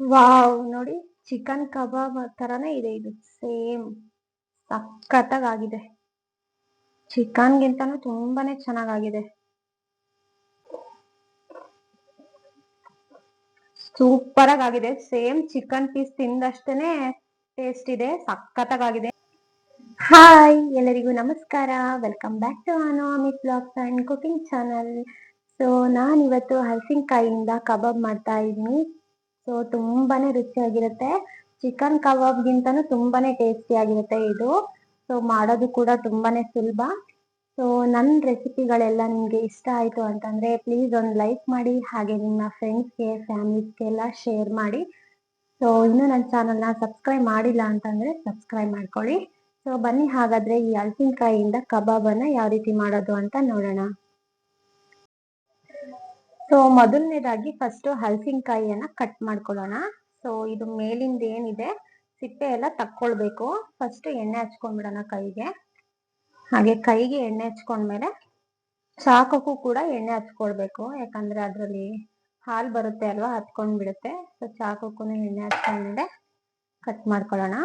Wow, ನೋಡಿ, chicken ಕಬಾಬ್ ತರಾನೇ ಇದೆ ಇದು. ಸೇಮ್ ಸಖತ್ತಾಗಿದೆ ಚಿಕನ್ಗಿಂತನೂ ತುಂಬಾನೇ ಚೆನ್ನಾಗಾಗಿದೆ. ಸೂಪರ್ ಆಗಿದೆ ಸೇಮ್ ಚಿಕನ್ ಪೀಸ್ ತಿಂದಷ್ಟೇನೆ ಟೇಸ್ಟ್ ಇದೆ ಸಖತ್ತಾಗಿದೆ ಹಾಯ್, ಎಲ್ಲರಿಗೂ ನಮಸ್ಕಾರ. Welcome back to Anu Amit blogs and cooking channel. So, ನಾನಿವತ್ತು ಹಲಸಿನಕಾಯಿಯಿಂದ ಕಬಾಬ್ ಮಾಡ್ತಾ ಇದ್ದೀನಿ. ಸೊ ತುಂಬಾನೇ ರುಚಿಯಾಗಿರುತ್ತೆ. ಚಿಕನ್ ಕಬಾಬ್ಗಿಂತನೂ ತುಂಬಾನೇ ಟೇಸ್ಟಿ ಆಗಿರುತ್ತೆ ಇದು. ಸೊ ಮಾಡೋದು ಕೂಡ ತುಂಬಾನೇ ಸುಲಭ. ಸೊ ನನ್ನ ರೆಸಿಪಿಗಳೆಲ್ಲ ನಿಮಗೆ ಇಷ್ಟ ಆಯಿತು ಅಂತಂದರೆ ಪ್ಲೀಸ್ ಒಂದು ಲೈಕ್ ಮಾಡಿ, ಹಾಗೆ ನಿಮ್ಮ ಫ್ರೆಂಡ್ಸ್ಗೆ ಫ್ಯಾಮಿಲಿಸ್ಗೆಲ್ಲ ಶೇರ್ ಮಾಡಿ. ಸೊ ಇನ್ನೂ ನನ್ನ ಚಾನಲ್ನ ಸಬ್ಸ್ಕ್ರೈಬ್ ಮಾಡಿಲ್ಲ ಅಂತಂದರೆ ಸಬ್ಸ್ಕ್ರೈಬ್ ಮಾಡ್ಕೊಳ್ಳಿ. ಸೊ ಬನ್ನಿ ಹಾಗಾದರೆ ಈ ಹಲಸಿನಕಾಯಿಯಿಂದ ಕಬಾಬನ್ನು ಯಾವ ರೀತಿ ಮಾಡೋದು ಅಂತ ನೋಡೋಣ. ಸೊ ಮೊದಲನೇದಾಗಿ ಫಸ್ಟು ಹಲಸಿನಕಾಯಿಯನ್ನು ಕಟ್ ಮಾಡ್ಕೊಳ್ಳೋಣ. ಸೊ ಇದು ಮೇಲಿಂದ ಏನಿದೆ? ಸಿಪ್ಪೆ ಎಲ್ಲ ತಕ್ಕೊಳ್ಬೇಕು. ಫಸ್ಟ್ ಎಣ್ಣೆ ಹಚ್ಕೊಂಡ್ಬಿಡೋಣ ಕೈಗೆ. ಹಾಗೆ ಕೈಗೆ ಎಣ್ಣೆ ಹಚ್ಕೊಂಡ್ಮೇಲೆ ಚಾಕಕ್ಕೂ ಕೂಡ ಎಣ್ಣೆ ಹಚ್ಕೊಳ್ಬೇಕು. ಯಾಕಂದ್ರೆ ಅದರಲ್ಲಿ ಹಾಲು ಬರುತ್ತೆ ಅಲ್ವಾ? ಹತ್ಕೊಂಡ್ಬಿಡುತ್ತೆ. ಸೊ ಚಾಕಕ್ಕೂ ಎಣ್ಣೆ ಹಚ್ಕೊಂಡ್ಮೇಲೆ ಕಟ್ ಮಾಡ್ಕೊಳ್ಳೋಣ.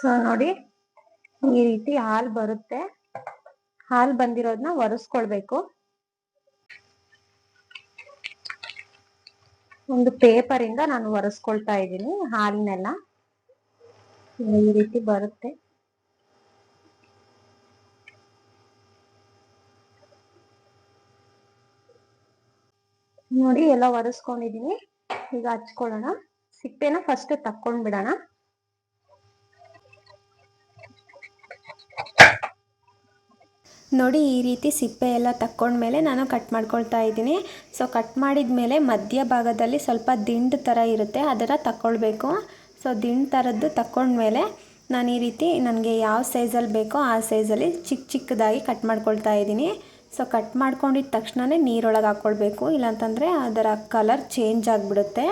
ಸೊ ನೋಡಿ, ಈ ರೀತಿ ಹಾಲು ಬರುತ್ತೆ. ಹಾಲು ಬಂದಿರೋದನ್ನ ಒರೆಸ್ಕೊಳ್ಬೇಕು. ಒಂದು ಪೇಪರ್ ಇಂದ ನಾನು ಒರೆಸ್ಕೊಳ್ತಾ ಇದ್ದೀನಿ ಹಾಲಿನೆಲ್ಲ. ಈ ರೀತಿ ಬರುತ್ತೆ. ನೋಡಿ, ಎಲ್ಲ ಒರೆಸ್ಕೊಂಡಿದೀನಿ ಈಗ ಹಚ್ಕೊಳ್ಳೋಣ. ಸಿಪ್ಪೆನ ಫಸ್ಟ್ ತಕ್ಕೊಂಡ್ ಬಿಡೋಣ ನೋಡಿ, ಈ ರೀತಿ ಸಿಪ್ಪೆ ಎಲ್ಲ ತಕ್ಕೊಂಡ್ಮೇಲೆ ನಾನು ಕಟ್ ಮಾಡ್ಕೊಳ್ತಾ ಇದ್ದೀನಿ. ಸೊ ಕಟ್ ಮಾಡಿದ ಮೇಲೆ ಮಧ್ಯ ಭಾಗದಲ್ಲಿ ಸ್ವಲ್ಪ ದಿಂಡು ಥರ ಇರುತ್ತೆ, ಅದರ ತಕ್ಕೊಳ್ಬೇಕು. ಸೊ ದಿಂಡು ಥರದ್ದು ತಕ್ಕೊಂಡ್ಮೇಲೆ ನಾನು ಈ ರೀತಿ ನನಗೆ ಯಾವ ಸೈಜಲ್ಲಿ ಬೇಕೋ ಆ ಸೈಜಲ್ಲಿ ಚಿಕ್ಕ ಚಿಕ್ಕದಾಗಿ ಕಟ್ ಮಾಡ್ಕೊಳ್ತಾ ಇದ್ದೀನಿ. ಸೊ ಕಟ್ ಮಾಡ್ಕೊಂಡಿದ್ದ ತಕ್ಷಣವೇ ನೀರೊಳಗೆ ಹಾಕ್ಕೊಳ್ಬೇಕು ಇಲ್ಲಾಂತಂದರೆ ಅದರ ಕಲರ್ ಚೇಂಜ್ ಆಗಿಬಿಡುತ್ತೆ.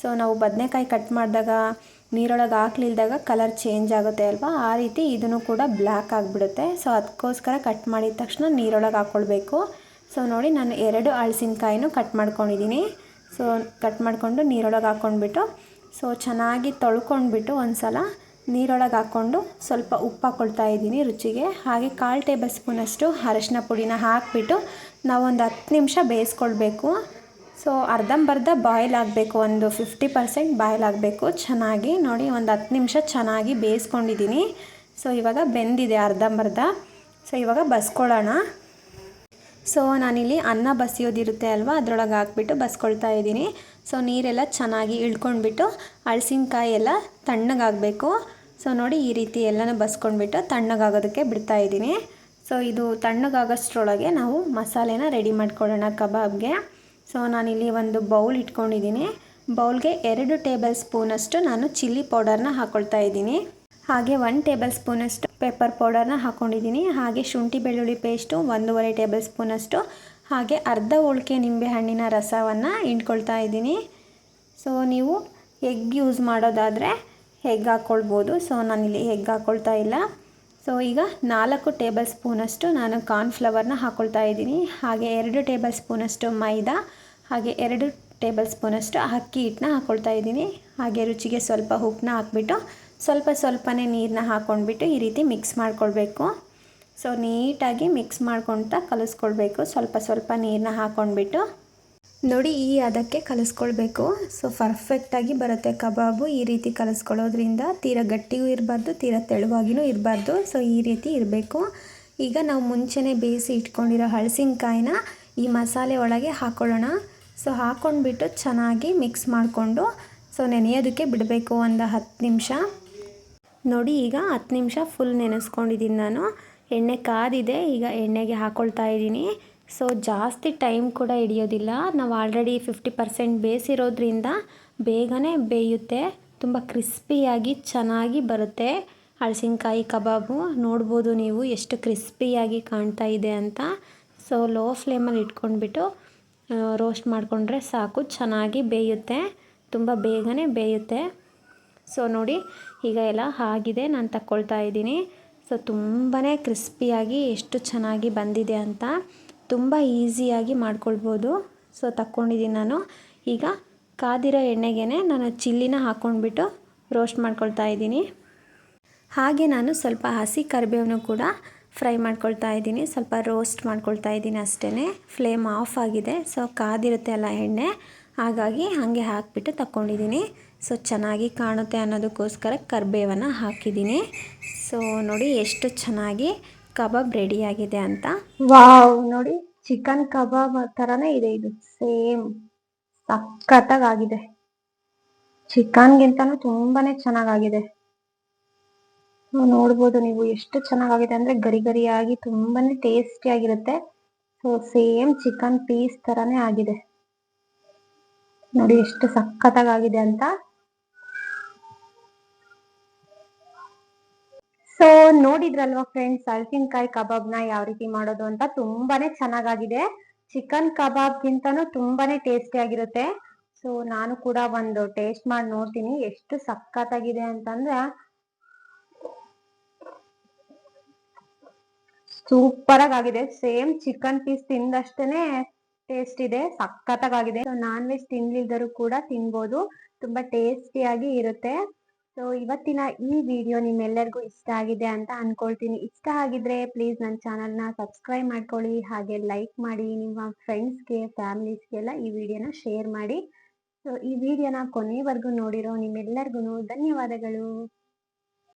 ಸೊ ನಾವು ಬದನೆಕಾಯಿ ಕಟ್ ಮಾಡಿದಾಗ ನೀರೊಳಗೆ ಹಾಕ್ಲಿಲ್ದಾಗ ಕಲರ್ ಚೇಂಜ್ ಆಗುತ್ತೆ ಅಲ್ವಾ? ಆ ರೀತಿ ಇದನ್ನು ಕೂಡ ಬ್ಲ್ಯಾಕ್ ಆಗಿಬಿಡುತ್ತೆ. ಸೊ, ಅದಕ್ಕೋಸ್ಕರ ಕಟ್ ಮಾಡಿದ ತಕ್ಷಣ ನೀರೊಳಗೆ ಹಾಕ್ಕೊಳ್ಬೇಕು. ಸೊ, ನೋಡಿ ನಾನು ಎರಡು ಹಳಸಿನಕಾಯಿನೂ ಕಟ್ ಮಾಡ್ಕೊಂಡಿದ್ದೀನಿ. ಸೊ, ಕಟ್ ಮಾಡಿಕೊಂಡು ನೀರೊಳಗೆ ಹಾಕ್ಕೊಂಡ್ಬಿಟ್ಟು, ಸೊ, ಚೆನ್ನಾಗಿ ತೊಳ್ಕೊಂಡ್ಬಿಟ್ಟು ಒಂದು ಸಲ ನೀರೊಳಗೆ ಹಾಕ್ಕೊಂಡು ಸ್ವಲ್ಪ ಉಪ್ಪು ಹಾಕ್ಕೊಳ್ತಾ ಇದ್ದೀನಿ ರುಚಿಗೆ. ಹಾಗೆ ಕಾಲು ಟೇಬಲ್ ಸ್ಪೂನಷ್ಟು ಅರಶಿನ ಪುಡಿನ ಹಾಕಿಬಿಟ್ಟು ನಾವೊಂದು ಹತ್ತು ನಿಮಿಷ ಬೇಯಿಸ್ಕೊಳ್ಬೇಕು. ಸೊ ಅರ್ಧಂಬರ್ಧ ಬಾಯ್ಲ್ ಆಗಬೇಕು, ಒಂದು ಫಿಫ್ಟಿ ಪರ್ಸೆಂಟ್ ಬಾಯ್ಲ್ ಆಗಬೇಕು. ಚೆನ್ನಾಗಿ ನೋಡಿ, ಒಂದು ಹತ್ತು ನಿಮಿಷ ಚೆನ್ನಾಗಿ ಬೇಯಿಸ್ಕೊಂಡಿದ್ದೀನಿ. ಸೊ ಇವಾಗ ಬೆಂದಿದೆ ಅರ್ಧಂಬರ್ಧ ಸೊ ಇವಾಗ ಬಸ್ಕೊಳ್ಳೋಣ. ಸೊ ನಾನಿಲ್ಲಿ ಅನ್ನ ಬಸಿಯೋದಿರುತ್ತೆ ಅಲ್ವಾ, ಅದರೊಳಗೆ ಹಾಕ್ಬಿಟ್ಟು ಬಸ್ಕೊಳ್ತಾ ಇದ್ದೀನಿ. ಸೊ ನೀರೆಲ್ಲ ಚೆನ್ನಾಗಿ ಇಳ್ಕೊಂಡ್ಬಿಟ್ಟು ಹಳಸಿನ್ಕಾಯಿ ಎಲ್ಲ ತಣ್ಣಗಾಗಬೇಕು ಸೊ ನೋಡಿ, ಈ ರೀತಿ ಎಲ್ಲನೂ ಬಸ್ಕೊಂಡ್ಬಿಟ್ಟು ತಣ್ಣಗಾಗೋದಕ್ಕೆ ಬಿಡ್ತಾ ಇದ್ದೀನಿ. ಸೊ ಇದು ತಣ್ಣಗಾಗೋಷ್ಟ್ರೊಳಗೆ ನಾವು ಮಸಾಲೆನ ರೆಡಿ ಮಾಡ್ಕೊಳ್ಳೋಣ ಕಬಾಬ್ಗೆ. ಸೊ ನಾನಿಲ್ಲಿ ಒಂದು ಬೌಲ್ ಇಟ್ಕೊಂಡಿದ್ದೀನಿ. ಬೌಲ್ಗೆ ಎರಡು ಟೇಬಲ್ ಸ್ಪೂನಷ್ಟು ನಾನು ಚಿಲ್ಲಿ ಪೌಡರ್ನ ಹಾಕ್ಕೊಳ್ತಾ ಇದ್ದೀನಿ. ಹಾಗೆ ಒನ್ ಟೇಬಲ್ ಸ್ಪೂನಷ್ಟು ಪೆಪ್ಪರ್ ಪೌಡರ್ನ ಹಾಕ್ಕೊಂಡಿದ್ದೀನಿ ಹಾಗೆ ಶುಂಠಿ ಬೆಳ್ಳುಳ್ಳಿ ಪೇಸ್ಟು ಒಂದೂವರೆ ಟೇಬಲ್ ಸ್ಪೂನಷ್ಟು ಹಾಗೆ ಅರ್ಧ ಹೋಳಿಗೆ ನಿಂಬೆ ಹಣ್ಣಿನ ರಸವನ್ನು ಹಿಂಡ್ಕೊಳ್ತಾ ಇದ್ದೀನಿ. ಸೊ ನೀವು ಎಗ್ ಯೂಸ್ ಮಾಡೋದಾದರೆ ಎಗ್ ಹಾಕ್ಕೊಳ್ಬೋದು ಸೊ ನಾನಿಲ್ಲಿ ಎಗ್ ಹಾಕ್ಕೊಳ್ತಾ ಇಲ್ಲ. ಸೊ ಈಗ ನಾಲ್ಕು ಟೇಬಲ್ ಸ್ಪೂನಷ್ಟು ನಾನು ಕಾರ್ನ್ಫ್ಲವರ್ನ ಹಾಕ್ಕೊಳ್ತಾ ಇದ್ದೀನಿ. ಹಾಗೆ ಎರಡು ಟೇಬಲ್ ಸ್ಪೂನಷ್ಟು ಮೈದಾ, ಹಾಗೆ ಎರಡು ಟೇಬಲ್ ಸ್ಪೂನಷ್ಟು ಅಕ್ಕಿ ಹಿಟ್ಟನ್ನ ಹಾಕ್ಕೊಳ್ತಾ ಇದ್ದೀನಿ. ಹಾಗೆ ರುಚಿಗೆ ಸ್ವಲ್ಪ ಉಪ್ಪನ್ನ ಹಾಕ್ಬಿಟ್ಟು, ಸ್ವಲ್ಪ ಸ್ವಲ್ಪನೇ ನೀರನ್ನ ಹಾಕ್ಕೊಂಡ್ಬಿಟ್ಟು ಈ ರೀತಿ ಮಿಕ್ಸ್ ಮಾಡ್ಕೊಳ್ಬೇಕು. ಸೊ ನೀಟಾಗಿ ಮಿಕ್ಸ್ ಮಾಡ್ಕೊಳ್ತಾ ಕಲಿಸ್ಕೊಳ್ಬೇಕು. ಸ್ವಲ್ಪ ಸ್ವಲ್ಪ ನೀರನ್ನ ಹಾಕ್ಕೊಂಡ್ಬಿಟ್ಟು ನೋಡಿ, ಈ ಅದಕ್ಕೆ ಕಲಿಸ್ಕೊಳ್ಬೇಕು. ಸೊ ಪರ್ಫೆಕ್ಟಾಗಿ ಬರುತ್ತೆ ಕಬಾಬು. ಈ ರೀತಿ ಕಲಿಸ್ಕೊಳ್ಳೋದ್ರಿಂದ ತೀರಾ ಗಟ್ಟಿಗೂ ಇರಬಾರ್ದು, ತೀರ ತೆಳುವಾಗಿಯೂ ಇರಬಾರ್ದು. ಸೊ ಈ ರೀತಿ ಇರಬೇಕು. ಈಗ ನಾವು ಮುಂಚೆನೇ ಬೇಯಿಸಿ ಇಟ್ಕೊಂಡಿರೋ ಹಳಸಿನಕಾಯಿನ ಈ ಮಸಾಲೆ ಒಳಗೆ ಹಾಕ್ಕೊಳ್ಳೋಣ ಸೊ ಹಾಕ್ಕೊಂಡ್ಬಿಟ್ಟು ಚೆನ್ನಾಗಿ ಮಿಕ್ಸ್ ಮಾಡಿಕೊಂಡು ಸೊ ನೆನೆಯೋದಕ್ಕೆ ಬಿಡಬೇಕು ಒಂದು ಹತ್ತು ನಿಮಿಷ. ನೋಡಿ, ಈಗ ಹತ್ತು ನಿಮಿಷ ಫುಲ್ ನೆನೆಸ್ಕೊಂಡಿದ್ದೀನಿ ನಾನು. ಎಣ್ಣೆ ಕಾದಿದೆ, ಈಗ ಎಣ್ಣೆಗೆ ಹಾಕ್ಕೊಳ್ತಾ ಇದ್ದೀನಿ. ಸೊ ಜಾಸ್ತಿ ಟೈಮ್ ಕೂಡ ಹಿಡಿಯೋದಿಲ್ಲ. ನಾವು ಆಲ್ರೆಡಿ ಫಿಫ್ಟಿ ಪರ್ಸೆಂಟ್ ಬೇಯಿಸಿರೋದ್ರಿಂದ ಬೇಗನೆ ಬೇಯುತ್ತೆ. ತುಂಬ ಕ್ರಿಸ್ಪಿಯಾಗಿ ಚೆನ್ನಾಗಿ ಬರುತ್ತೆ. ಹಳಸಿನ್ಕಾಯಿ ಕಬಾಬು ನೋಡ್ಬೋದು ನೀವು ಎಷ್ಟು ಕ್ರಿಸ್ಪಿಯಾಗಿ ಕಾಣ್ತಾ ಇದೆ ಅಂತ. ಸೊ ಲೋ ಫ್ಲೇಮಲ್ಲಿ ಇಟ್ಕೊಂಡ್ಬಿಟ್ಟು ರೋಸ್ಟ್ ಮಾಡಿಕೊಂಡ್ರೆ ಸಾಕು, ಚೆನ್ನಾಗಿ ಬೇಯುತ್ತೆ. ತುಂಬ ಬೇಗನೆ ಬೇಯುತ್ತೆ. ಸೊ ನೋಡಿ, ಈಗ ಎಲ್ಲ ಆಗಿದೆ, ನಾನು ತಕ್ಕೊಳ್ತಾ ಇದ್ದೀನಿ. ಸೊ ತುಂಬಾ ಕ್ರಿಸ್ಪಿಯಾಗಿ ಎಷ್ಟು ಚೆನ್ನಾಗಿ ಬಂದಿದೆ ಅಂತ. ತುಂಬ ಈಸಿಯಾಗಿ ಮಾಡ್ಕೊಳ್ಬೋದು. ಸೊ ತಕ್ಕೊಂಡಿದ್ದೀನಿ ನಾನು. ಈಗ ಕಾದಿರೋ ಎಣ್ಣೆಗೆ ನಾನು ಚಿಲ್ಲಿನ ಹಾಕ್ಕೊಂಡ್ಬಿಟ್ಟು ರೋಸ್ಟ್ ಮಾಡ್ಕೊಳ್ತಾ ಇದ್ದೀನಿ. ಹಾಗೆ ನಾನು ಸ್ವಲ್ಪ ಹಸಿ ಕರಿಬೇವನ್ನು ಕೂಡ ಫ್ರೈ ಮಾಡ್ಕೊಳ್ತಾ ಇದ್ದೀನಿ. ಸ್ವಲ್ಪ ರೋಸ್ಟ್ ಮಾಡ್ಕೊಳ್ತಾ ಇದ್ದೀನಿ ಅಷ್ಟೇ ಫ್ಲೇಮ್ ಆಫ್ ಆಗಿದೆ. ಸೊ, ಕಾದಿರುತ್ತೆ ಅಲ್ಲ ಎಣ್ಣೆ. ಹಾಗಾಗಿ ಹಾಗೆ ಹಾಕಿಬಿಟ್ಟು ತಕ್ಕೊಂಡಿದ್ದೀನಿ ಸೊ, ಚೆನ್ನಾಗಿ ಕಾಣುತ್ತೆ ಅನ್ನೋದಕ್ಕೋಸ್ಕರ ಕರಿಬೇವನ್ನು ಹಾಕಿದ್ದೀನಿ ಸೊ, ನೋಡಿ ಎಷ್ಟು ಚೆನ್ನಾಗಿ ಕಬಾಬ್ ರೆಡಿ ಆಗಿದೆ ಅಂತ. ವಾವ್, ನೋಡಿ, ಚಿಕನ್ ಕಬಾಬ್ ತರನೇ ಇದೆ ಇದು. ಸೇಮ್ ಸಖತ್ತಾಗಿದೆ ಚಿಕನ್ಗಿಂತನೂ ತುಂಬಾನೇ ಚೆನ್ನಾಗಾಗಿದೆ. ನೋಡ್ಬೋದು ನೀವು ಎಷ್ಟು ಚೆನ್ನಾಗಾಗಿದೆ ಅಂದ್ರೆ ಗರಿ ಗರಿಯಾಗಿ ತುಂಬಾನೇ ಟೇಸ್ಟಿ ಆಗಿರುತ್ತೆ. ಸೊ ಸೇಮ್ ಚಿಕನ್ ಪೀಸ್ ತರಾನೇ ಆಗಿದೆ. ನೋಡಿ, ಎಷ್ಟು ಸಖತ್ತಾಗಿದೆ ಅಂತ. ನೋಡಿದ್ರಲ್ವಾ ಫ್ರೆಂಡ್ಸ್ ಹಲಸಿನಕಾಯಿ ಕಬಾಬ್ನ ಯಾವ ರೀತಿ ಮಾಡೋದು ಅಂತ? ತುಂಬಾನೇ ಚೆನ್ನಾಗಾಗಿದೆ. ಚಿಕನ್ ಕಬಾಬ್ ಕಬಾಬ್ಗಿಂತನೂ ತುಂಬಾನೇ ಟೇಸ್ಟಿ ಆಗಿರುತ್ತೆ. ಸೊ ನಾನು ಕೂಡ ಒಂದು ಟೇಸ್ಟ್ ಮಾಡಿ ನೋಡ್ತೀನಿ. ಎಷ್ಟು ಸಖತ್ತಾಗಿದೆ ಅಂತಂದ್ರೆ ಸೂಪರ್ ಆಗಿದೆ ಸೇಮ್ ಚಿಕನ್ ಪೀಸ್ ತಿಂದಷ್ಟೇನೆ ಟೇಸ್ಟ್ ಇದೆ. ಸಖತ್ತಾಗಿದೆ ನಾನ್ ವೆಜ್ ತಿನ್ಲಿಲ್ದರೂ ಕೂಡ ತಿನ್ಬೋದು. ತುಂಬಾ ಟೇಸ್ಟಿಯಾಗಿ ಇರುತ್ತೆ. ಸೊ ಇವತ್ತಿನ ಈ ವಿಡಿಯೋ ನಿಮ್ಮೆಲ್ಲರಿಗೂ ಇಷ್ಟ ಆಗಿದೆ ಅಂತ ಅನ್ಕೊಳ್ತೀನಿ. ಇಷ್ಟ ಆಗಿದ್ರೆ ಪ್ಲೀಸ್ ನನ್ನ ಚಾನಲ್ನ ಸಬ್ಸ್ಕ್ರೈಬ್ ಮಾಡ್ಕೊಳ್ಳಿ. ಹಾಗೆ ಲೈಕ್ ಮಾಡಿ ನಿಮ್ಮ ಫ್ರೆಂಡ್ಸ್ಗೆ ಫ್ಯಾಮಿಲೀಸ್ಗೆಲ್ಲ ಈ ವಿಡಿಯೋನ ಶೇರ್ ಮಾಡಿ. ಸೊ ಈ ವಿಡಿಯೋನ ಕೊನೆವರೆಗೂ ನೋಡಿರೋ ನಿಮ್ಮೆಲ್ಲರಿಗೂ ಧನ್ಯವಾದಗಳು.